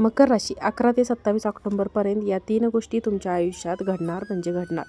मकर राशी अकरा ते सत्तावीस ऑक्टोंबरपर्यंत या तीन गोष्टी तुमच्या आयुष्यात घडणार म्हणजे घडणार.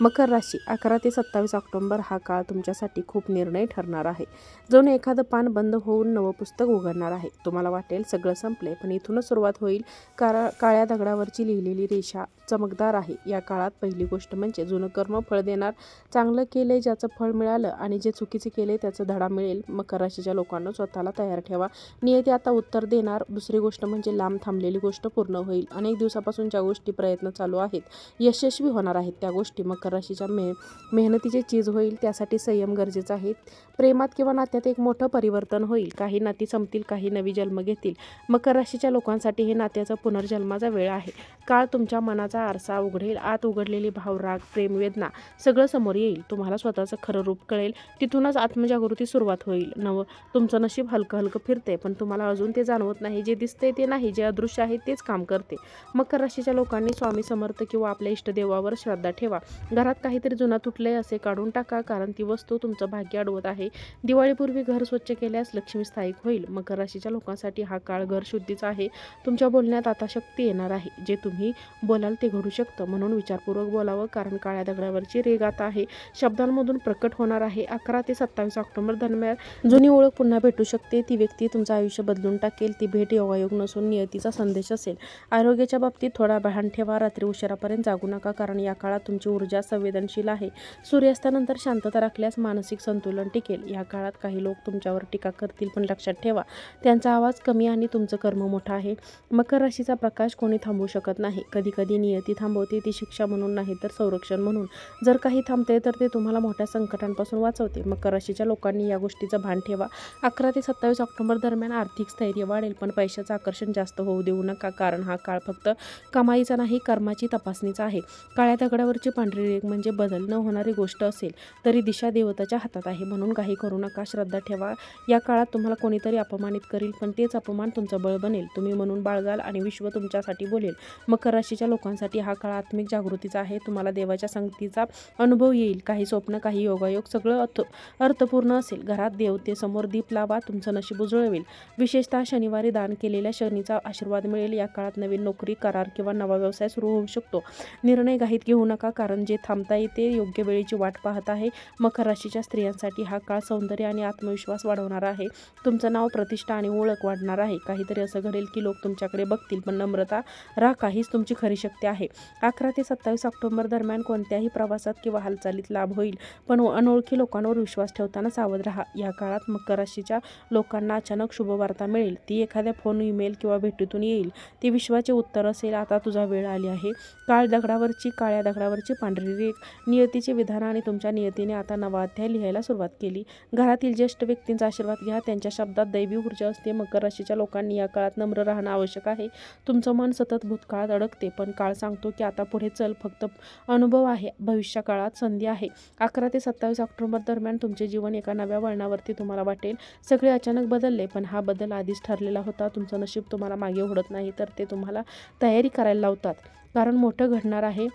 मकर राशी अकरा ते सत्तावीस ऑक्टोंबर हा काळ तुमच्यासाठी खूप निर्णय ठरणार आहे. जणू एखादं पान बंद होऊन नवं पुस्तक उघडणार आहे. तुम्हाला वाटेल सगळं संपले पण इथूनच सुरुवात होईल. कारा काळ्या दगडावरची लिहिलेली रेषा चमकदार आहे. या काळात पहिली गोष्ट म्हणजे जुनं कर्म फळ देणार. चांगलं केले ज्याचं फळ मिळालं आणि जे चुकीचे केले त्याचं धडा मिळेल. मकर राशीच्या लोकांना स्वतःला तयार ठेवा. नियती आता उत्तर देणार. दुसरी गोष्ट म्हणजे लांब थांब. थांबलेली गोष्ट पूर्ण होईल. अनेक दिवसापासून ज्या गोष्टी प्रयत्न चालू आहेत. यशस्वी होणार आहेत त्या गोष्टी. मकर राशीच्या मे मेहनतीचे चीज होईल त्यासाठी संयम गरजेचा आहे प्रेमात किंवा नात्यात एक मोठं परिवर्तन होईल. काही नाती संपतील काही नवी जन्म घेतील. मकर राशीच्या लोकांसाठी हे नात्याचा पुनर्जन्माचा वेळ आहे. काळ तुमच्या मनाचा आरसा उघडेल. आत उघडलेली भावराग प्रेमवेदना सगळं समोर येईल. तुम्हाला स्वतःचं खरं रूप कळेल. तिथूनच आत्मजागृती सुरुवात होईल. नवं तुमचं नशीब हलकं हलकं फिरते पण तुम्हाला अजून ते जाणवत नाही. जे दिसते ते नाही. जे अदृश्य आहे तेच काम करते. मकर राशीच्या लोकांनी स्वामी समर्थ किंवा आपल्या इष्टदेवावर श्रद्धा ठेवा. घरात काहीतरी जुना तुटले असे काढून टाका कारण ती वस्तू तुमचं भाग्य अडवत आहे. दिवाळीपूर्वी घर स्वच्छ केल्यास लक्ष्मी स्थायिक होईल. मकर राशीच्या लोकांसाठी हा काळ घर शुद्धीचा आहे. तुमच्या बोलण्यात आता शक्ती येणार आहे. जे तुम्ही बोलाल ते घडू शकतं. म्हणून विचारपूर्वक बोलावं कारण काळ्या दगडावरची रेग आता आहे. शब्दांमधून प्रकट होणार आहे. अकरा ते सत्तावीस ऑक्टोबर दरम्यान जुनी ओळख पुन्हा भेटू शकते. ती व्यक्ती तुमचं आयुष्य बदलून टाकेल. ती भेट योगायोग नसून नियतीचा संदेश असेल. आरोग्याच्या बाबतीत थोडा भान ठेवा रात्री उशिरापर्यंत जागू नका कारण या काळात तुमची ऊर्जा संवेदनशील आहे. सूर्यास्तानंतर शांतता राखल्यास मानसिक संतुलन टिकेल. या काळात काही लोक तुमच्यावर टीका करतील पण लक्षात ठेवा त्यांचा आवाज कमी आणि तुमचं कर्म मोठं आहे. मकर राशीचा प्रकाश कोणी थांबवू शकत नाही. कधी कधी नियती थांबवते ती शिक्षा म्हणून नाही तर संरक्षण म्हणून. जर काही थांबते तर ते तुम्हाला मोठ्या संकटांपासून वाचवते. मकर राशीच्या लोकांनी या गोष्टीचं भान ठेवा. अकरा ते सत्तावीस ऑक्टोबर दरम्यान आर्थिक स्थैर्य वाढेल पण पैशाचं आकर्षण जास्त होऊ देऊ नका कारण हा काळ फक्त कमाईचा नाही कर्माची तपासणीचा आहे. काळ्या दगडावरची पांढरी रेग म्हणजे बदल न होणारी गोष्ट असेल तरी दिशा देवताच्या हातात आहे. म्हणून काही करू नका श्रद्धा ठेवा. या काळात तुम्हाला कोणीतरी अपमानित करील पण तेच अपमान तुमचं बळ बनेल. तुम्ही म्हणून बाळगाल आणि विश्व तुमच्यासाठी बोलेल. मकर राशीच्या लोकांसाठी हा काळ आत्मिक जागृतीचा आहे. तुम्हाला देवाच्या संगतीचा अनुभव येईल. काही स्वप्न काही योगायोग सगळं अर्थ अर्थपूर्ण असेल. घरात देवतेसमोर दीप लावा तुमचं नशीब उजळवेल विशेषतः शनिवारी दान केलेल्या शनीचा आशीर्वाद मिळेल. या काळात नवीन नोकरी करार किंवा नवा व्यवसाय सुरू होऊ शकतो. निर्णय घाईत घेऊ नका कारण जे थांबता येते योग्य वेळेची वाट पाहत आहे. मकर राशीच्या स्त्रियांसाठी हा काळ सौंदर्य आणि आत्मविश्वास वाढवणारा आहे. तुमचं नाव प्रतिष्ठा आणि ओळख वाढणार आहे. काहीतरी असं घडेल की लोक तुमच्याकडे बघतील पण नम्रता राखा हीच तुमची खरी शक्ती आहे. अकरा ते सत्तावीस ऑक्टोबर दरम्यान कोणत्याही प्रवासात किंवा हालचालीत लाभ होईल. पण अनोळखी लोकांवर विश्वास ठेवताना सावध राहा. या काळात मकर राशीच्या लोकांना अचानक शुभवार्ता मिळेल. ती एखाद्या फोन ईमेल किंवा भेटीतून येईल. ते विश्वाचे उत्तर असेल आता तुझा वेळ आली आहे. काळ दगडावरची काळ्या दगडावरची पांढरी रेख. नियतीचे विधान आणि तुमच्या नियतीने आता नवा अध्याय लिहायला सुरुवात केली. घरातील ज्येष्ठ व्यक्तींचा आशीर्वाद घ्या. त्यांच्या शब्दात दैवी ऊर्जा असते. मकर राशीच्या लोकांनी या काळात नम्र राहणं आवश्यक आहे. तुमचं मन सतत भूतकाळात अडकते. पण काळ सांगतो की आता पुढे चल. फक्त अनुभव आहे. भविष्य काळात संधी आहे. अकरा ते सत्तावीस ऑक्टोबर दरम्यान तुमचे जीवन एका नव्या वळणावरती तुम्हाला वाटेल. सगळे अचानक बदलले पण हा बदल आधीच ठरलेला होता. तुमचं नशीब तुम्हाला मागे उघडत नाही तर ते तुम्हाला तयारी करायला लावतात. कारण मोठं घडणार आहे.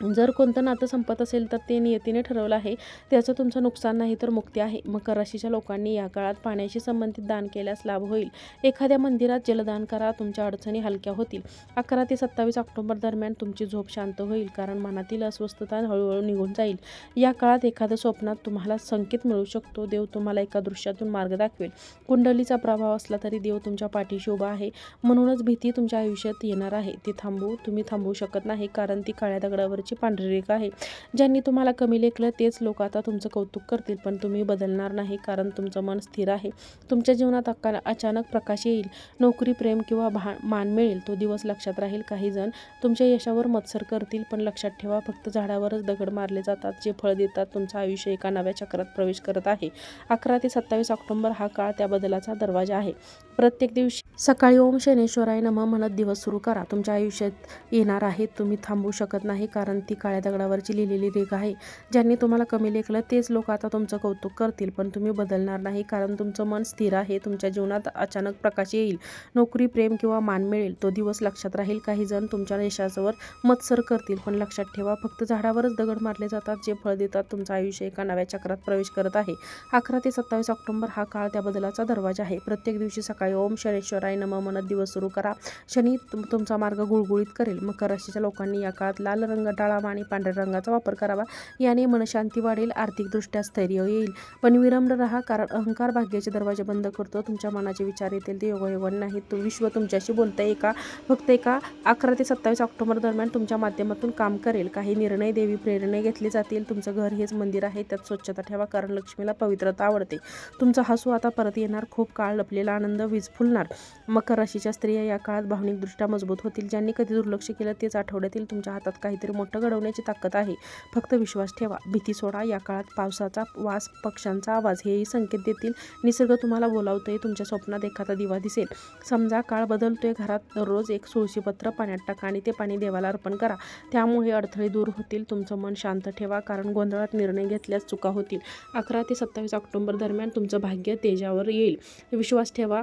जर कोणतं नातं संपत असेल तर ते नियतीने ठरवलं आहे. त्याचं तुमचं नुकसान नाही तर मुक्ती आहे. मकर राशीच्या लोकांनी या काळात पाण्याशी संबंधित दान केल्यास लाभ होईल. एखाद्या मंदिरात जलदान करा तुमच्या अडचणी हलक्या होतील. अकरा ते सत्तावीस ऑक्टोबर दरम्यान तुमची झोप शांत होईल कारण मनातील अस्वस्थता हळूहळू निघून जाईल. या काळात एखाद्या स्वप्नात तुम्हाला संकेत मिळू शकतो. देव तुम्हाला एका दृश्यातून मार्ग दाखवेल. कुंडलीचा प्रभाव असला तरी देव तुमच्या पाठीशी उभा आहे. म्हणूनच भीती तुमच्या आयुष्यात येणार आहे. ती थांबू तुम्ही थांबवू शकत नाही कारण ती काळ्या दगडावरची पांढरी रेख आहे. ज्यांनी तुम्हाला कमी लेखलं तेच लोक आता तुमचं कौतुक करतील पण तुम्ही बदलणार नाही कारण तुमचं मन स्थिर आहे. तुमच्या जीवनात अका अचानक प्रकाश येईल. नोकरी प्रेम किंवा भा मान मिळेल. तो दिवस लक्षात राहील. काही जण तुमच्या यशावर मत्सर करतील पण लक्षात ठेवा फक्त झाडावरच दगड मारले जातात जे फळ देतात तुमचं आयुष्य एका नव्या चक्रात प्रवेश करत आहे. अकरा ते सत्तावीस ऑक्टोंबर हा काळ त्या बदलाचा दरवाजा आहे. प्रत्येक दिवशी सकाळी ओम शनेश्वराय नमः म्हणत दिवस सुरू करा. तुमच्या आयुष्यात येणार आहे तुम्ही थांबू शकत नाही कारण ती काळ्या दगडावरची लिहिलेली रेखा आहे. ज्यांनी तुम्हाला कमी लेखलं तेच लोक आता तुमचं कौतुक करतील. पण तुम्ही बदलणार नाही कारण तुमचं मन स्थिर आहे तुमच्या जीवनात अचानक प्रकाश येईल. नोकरी प्रेम किंवा मान मिळेल तो दिवस लक्षात राहील. काही जण तुमच्या यशावर मत्सर करतील पण लक्षात ठेवा फक्त झाडावरच दगड मारले जातात जे फळ देतात. तुमचं आयुष्य एका नव्या चक्रात प्रवेश करत आहे. अकरा ते सत्तावीस ऑक्टोबर हा काळ त्या बदलाचा दरवाजा आहे. प्रत्येक दिवशी सकाळी शनिश्चराय ओम शनेश्वराय नम. म्हणत दिवस सुरू करा. शनी तुम तुमचा मार्ग गुळगुळीत करेल. मकर राशीच्या लोकांनी या काळात लाल रंग टाळावा आणि पांढऱ्या रंगाचा वापर करावा. याने मनशांती वाढेल आर्थिकदृष्ट्या स्थैर्य येईल. पण विरम्र राहा कारण अहंकार भाग्याचे दरवाजे बंद करतो. तुमच्या मनाचे विचार येतील ते योगायोगाने नाहीत. विश्व तुमच्याशी बोलतंय एका फक्त एका अकरा ते सत्तावीस ऑक्टोबर दरम्यान तुमच्या माध्यमातून काम करेल. काही निर्णय देवी प्रेरणे घेतले जातील. तुमचं घर हेच मंदिर आहे. त्यात स्वच्छता ठेवा कारण लक्ष्मीला पवित्रता आवडते. तुमचा हसू आता परत येणार. खूप काळ लपलेला आनंद वीज फुलणार. मकर राशीच्या स्त्रिया या काळात भावनिकदृष्ट्या मजबूत होतील. ज्यांनी कधी दुर्लक्ष केलं तेच आठवड्यातील तुमच्या हातात काहीतरी मोठं घडवण्याची ताकद आहे. फक्त विश्वास ठेवा. भीती सोडा. या काळात पावसाचा वास पक्ष्यांचा आवाज हेही संकेत देतील. निसर्ग तुम्हाला बोलावतोय. तुमच्या स्वप्नात एखादा दिवा दिसेल. समजा काळ बदलतोय. घरात दररोज एक तुळशीपत्र पाण्यात टाका आणि ते पाणी देवाला अर्पण करा. त्यामुळे अडथळे दूर होतील. तुमचं मन शांत ठेवा कारण गोंधळात निर्णय घेतल्यास चुका होतील. अकरा ते सत्तावीस ऑक्टोबर दरम्यान तुमचं भाग्य तेजावर येईल. विश्वास ठेवा.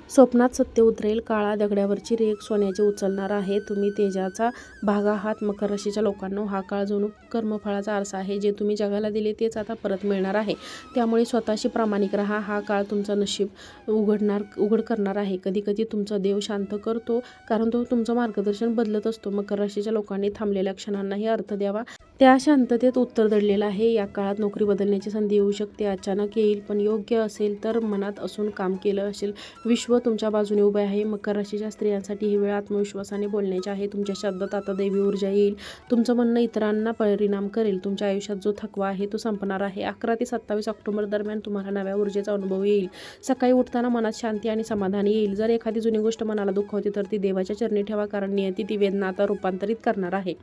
स्वप्नात सत्य उतरेल काळा दगड्यावरची रेख सोन्याची उचलणार आहे. तुम्ही तेजाचा भाग आहात. मकर राशीच्या लोकांना हा काळ जणू कर्मफळाचा आरसा आहे. जे तुम्ही जगाला दिले तेच आता परत मिळणार आहे. त्यामुळे स्वतःशी प्रामाणिक राहा. हा काळ तुमचं नशीब उघडणार उघड करणार आहे. कधी कधी तुमचा देव शांत करतो कारण तो तुमचं मार्गदर्शन बदलत असतो. मकर राशीच्या लोकांनी थांबलेल्या क्षणांनाही अर्थ द्यावा. त्या शांततेत उत्तर दडलेलं आहे. या काळात नोकरी बदलण्याची संधी येऊ शकते. अचानक येईल पण योग्य असेल तर मनात असून काम केलं असेल. विश्व तुमच्या बाजूने उभे आहे. मकर राशीच्या स्त्रियांसाठी ही वेळ आत्मविश्वासाने बोलण्याची आहे. तुमच्या शब्दात आता देवी ऊर्जा येईल. तुमचं म्हणणं इतरांना परिणाम करेल. तुमच्या आयुष्यात जो थकवा आहे तो संपणार आहे. अकरा ते सत्तावीस ऑक्टोबर दरम्यान तुम्हाला नव्या ऊर्जेचा अनुभव येईल. सकाळी उठताना मनात शांती आणि समाधान येईल. जर एखादी जुनी गोष्ट मनाला दुःखवते तर ती देवाच्या चरणी ठेवा. कारण नियती ती वेदना आता रूपांतरित करणार आहे.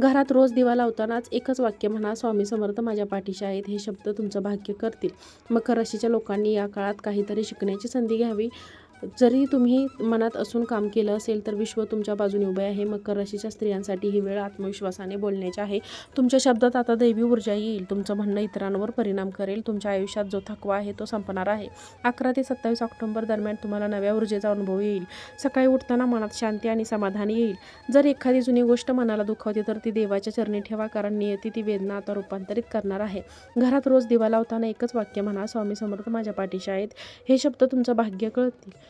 घरात रोज दिवा लावतानाच एकच वाक्य म्हणा स्वामी समर्थ माझ्या पाठीशी आहेत हे शब्द तुमचं भाग्य करतील. मकर राशीच्या लोकांनी या काळात काहीतरी शिकण्याची संधी घ्यावी. जरी तुम्ही मनात असून काम केलं असेल तर विश्व तुमच्या बाजूने उभे आहे. मकर राशीच्या स्त्रियांसाठी ही वेळ आत्मविश्वासाने बोलण्याची आहे. तुमच्या शब्दात आता दैवी ऊर्जा येईल. तुमचं म्हणणं इतरांवर परिणाम करेल. तुमच्या आयुष्यात जो थकवा आहे तो संपणार आहे. अकरा ते सत्तावीस ऑक्टोबर दरम्यान तुम्हाला नव्या ऊर्जेचा अनुभव येईल. सकाळी उठताना मनात शांती आणि समाधान येईल. जर एखादी जुनी गोष्ट मनाला दुखावते तर ती देवाच्या चरणी ठेवा कारण नियती ती वेदना आता रूपांतरित करणार आहे. घरात रोज दिवा लावताना एकच वाक्य म्हणा स्वामी समर्थ माझ्या पाठीशी आहेत. हे शब्द तुमचं भाग्य कळतील.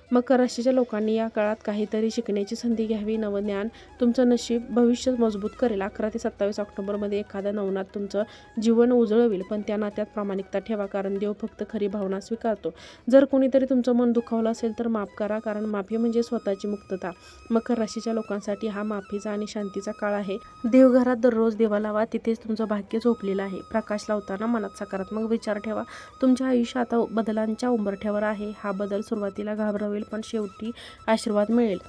मकर राशीच्या लोकांनी या काळात काहीतरी शिकण्याची संधी घ्यावी नवज्ञान तुमचं नशीब भविष्य मजबूत करेल. अकरा ते सत्तावीस ऑक्टोबरमध्ये एखाद्या नवनात तुमचं जीवन उजळवेल पण त्या नात्यात प्रामाणिकता ठेवा कारण देव फक्त खरी भावना स्वीकारतो. जर कोणीतरी तुमचं मन दुखावलं असेल तर माफ करा कारण माफी म्हणजे स्वतःची मुक्तता. मकर राशीच्या लोकांसाठी हा माफीचा आणि शांतीचा काळ आहे. देवघरात दररोज देवा लावा तिथेच तुमचं भाग्य झोपलेलं आहे. प्रकाश लावताना मनात सकारात्मक विचार ठेवा. तुमच्या आयुष्य आता बदलांच्या उंबरठ्यावर आहे. हा बदल सुरुवातीला घाबरवेल पण शेवटी आशीर्वाद मिळेल.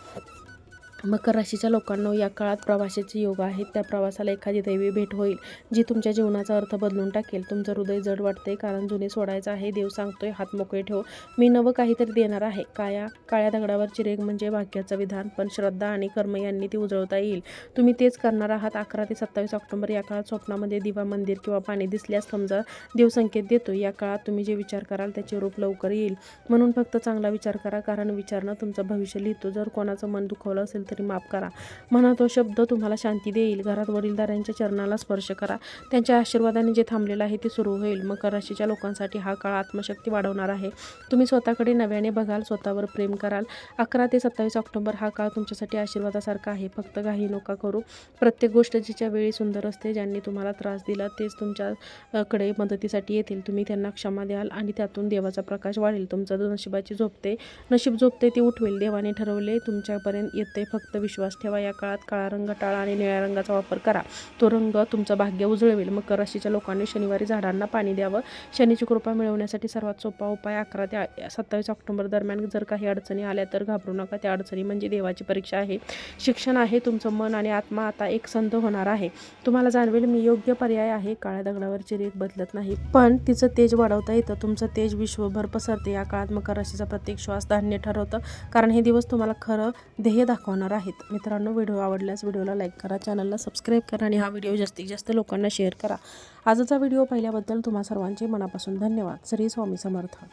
मकर राशीच्या लोकांना या काळात प्रवासाचे योग आहेत. त्या प्रवासाला एखादी दैवी भेट होईल जी तुमच्या जीवनाचा अर्थ बदलून टाकेल. तुमचं हृदय जड वाटते कारण जुने सोडायचं आहे. देव सांगतोय हात मोकळे ठेव. मी नवं काहीतरी देणार आहे. काया काळ्या दगडावर चिरेग म्हणजे भाग्याचं विधान पण श्रद्धा आणि कर्म यांनी ती उजळता येईल. तुम्ही तेच करणार आहात. अकरा ते सत्तावीस ऑक्टोबर या काळात स्वप्नामध्ये दिवा मंदिर किंवा पाणी दिसल्यास समजा देव संकेत देतो या काळात तुम्ही जे विचार कराल त्याचे रूप लवकर येईल. म्हणून फक्त चांगला विचार करा कारण विचारणं तुमचं भविष्य लिहितो. जर कोणाचं मन दुखावलं असेल तर तरी माफ करा. म्हणा तो शब्द तुम्हाला शांती देईल. घरात वडीलधाऱ्यांच्या चरणाला स्पर्श करा. त्यांच्या आशीर्वादाने जे थांबलेलं आहे ते सुरू होईल. मकर राशीच्या लोकांसाठी हा काळ आत्मशक्ती वाढवणार आहे. तुम्ही स्वतःकडे नव्याने बघाल स्वतःवर प्रेम कराल. अकरा ते सत्तावीस ऑक्टोबर हा काळ तुमच्यासाठी आशीर्वादासारखा आहे. फक्त काही नका करू. प्रत्येक गोष्ट जिच्या वेळी सुंदर असते ज्यांनी तुम्हाला त्रास दिला तेच तुमच्याकडे मदतीसाठी येतील. तुम्ही त्यांना क्षमा द्याल आणि त्यातून देवाचा प्रकाश वाढेल. तुमचं जो नशिबाची झोपते नशीब झोपते ती उठवेल. देवाने ठरवले तुमच्यापर्यंत येते फक्त विश्वास ठेवा. या काळात काळा रंग टाळा आणि निळ्या रंगाचा वापर करा. तो रंग तुमचं भाग्य उजळवेल. मकर राशीच्या लोकांनी शनिवारी झाडांना पाणी द्यावं. शनीची कृपा मिळवण्यासाठी सर्वात सोपा उपाय अकरा ते सत्तावीस ऑक्टोबर दरम्यान जर काही अडचणी आल्या तर घाबरू नका. त्या अडचणी म्हणजे देवाची परीक्षा आहे. शिक्षण आहे तुमचं मन आणि आत्मा आता एक संत होणार आहे. तुम्हाला जाणवेल मी योग्य पर्याय आहे. काळ्या दगडावरची रेख बदलत नाही. पण तिचं तेज वाढवता येतं. तुमचं तेज विश्वभर पसरते. या काळात मकर राशीचा प्रत्येक श्वास धान्य ठरवतं. कारण हे दिवस तुम्हाला खरं ध्येय दाखवणार आहेत. मित्रांनो व्हिडिओ आवडल्यास व्हिडिओला लाईक करा चॅनलला सबस्क्राईब करा आणि हा व्हिडिओ जास्तीत जास्त लोकांना शेअर करा. आजचा व्हिडिओ पाहिल्याबद्दल तुम्हा सर्वांचे मनापासून धन्यवाद. श्री स्वामी समर्थ.